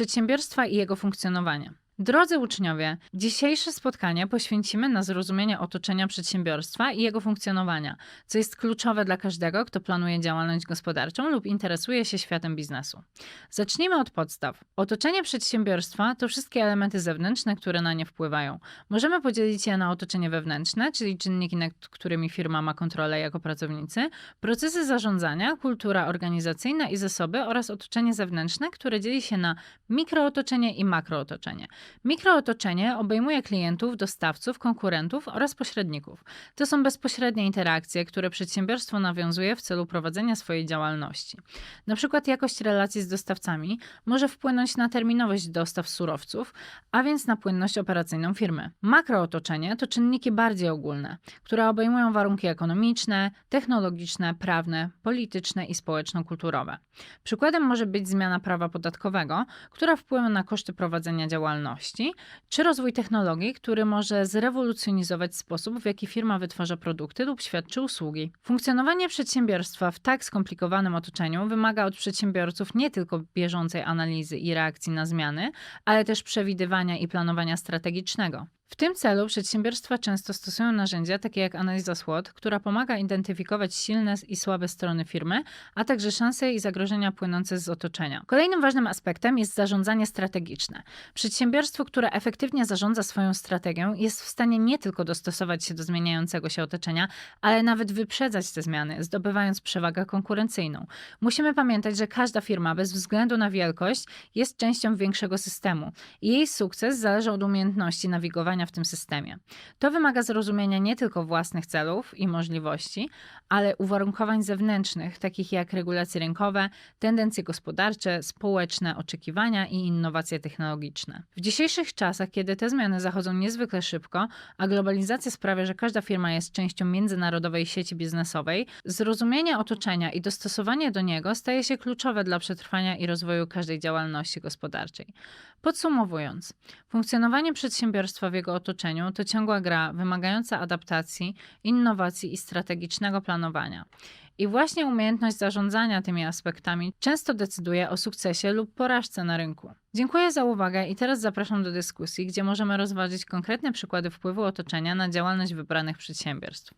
przedsiębiorstwa i jego funkcjonowanie. Drodzy uczniowie, dzisiejsze spotkanie poświęcimy na zrozumienie otoczenia przedsiębiorstwa i jego funkcjonowania, co jest kluczowe dla każdego, kto planuje działalność gospodarczą lub interesuje się światem biznesu. Zacznijmy od podstaw. Otoczenie przedsiębiorstwa to wszystkie elementy zewnętrzne, które na nie wpływają. Możemy podzielić je na otoczenie wewnętrzne, czyli czynniki, nad którymi firma ma kontrolę jako pracownicy, procesy zarządzania, kultura organizacyjna i zasoby oraz otoczenie zewnętrzne, które dzieli się na mikrootoczenie i makrootoczenie. Mikrootoczenie obejmuje klientów, dostawców, konkurentów oraz pośredników. To są bezpośrednie interakcje, które przedsiębiorstwo nawiązuje w celu prowadzenia swojej działalności. Na przykład jakość relacji z dostawcami może wpłynąć na terminowość dostaw surowców, a więc na płynność operacyjną firmy. Makrootoczenie to czynniki bardziej ogólne, które obejmują warunki ekonomiczne, technologiczne, prawne, polityczne i społeczno-kulturowe. Przykładem może być zmiana prawa podatkowego, która wpływa na koszty prowadzenia działalności, czy rozwój technologii, który może zrewolucjonizować sposób, w jaki firma wytwarza produkty lub świadczy usługi. Funkcjonowanie przedsiębiorstwa w tak skomplikowanym otoczeniu wymaga od przedsiębiorców nie tylko bieżącej analizy i reakcji na zmiany, ale też przewidywania i planowania strategicznego. W tym celu przedsiębiorstwa często stosują narzędzia takie jak analiza SWOT, która pomaga identyfikować silne i słabe strony firmy, a także szanse i zagrożenia płynące z otoczenia. Kolejnym ważnym aspektem jest zarządzanie strategiczne. Przedsiębiorstwo, które efektywnie zarządza swoją strategią, jest w stanie nie tylko dostosować się do zmieniającego się otoczenia, ale nawet wyprzedzać te zmiany, zdobywając przewagę konkurencyjną. Musimy pamiętać, że każda firma, bez względu na wielkość, jest częścią większego systemu i jej sukces zależy od umiejętności nawigowania w tym systemie. To wymaga zrozumienia nie tylko własnych celów i możliwości, ale uwarunkowań zewnętrznych, takich jak regulacje rynkowe, tendencje gospodarcze, społeczne oczekiwania i innowacje technologiczne. W dzisiejszych czasach, kiedy te zmiany zachodzą niezwykle szybko, a globalizacja sprawia, że każda firma jest częścią międzynarodowej sieci biznesowej, zrozumienie otoczenia i dostosowanie do niego staje się kluczowe dla przetrwania i rozwoju każdej działalności gospodarczej. Podsumowując, funkcjonowanie przedsiębiorstwa w jego otoczeniu to ciągła gra wymagająca adaptacji, innowacji i strategicznego planowania. I właśnie umiejętność zarządzania tymi aspektami często decyduje o sukcesie lub porażce na rynku. Dziękuję za uwagę i teraz zapraszam do dyskusji, gdzie możemy rozważyć konkretne przykłady wpływu otoczenia na działalność wybranych przedsiębiorstw.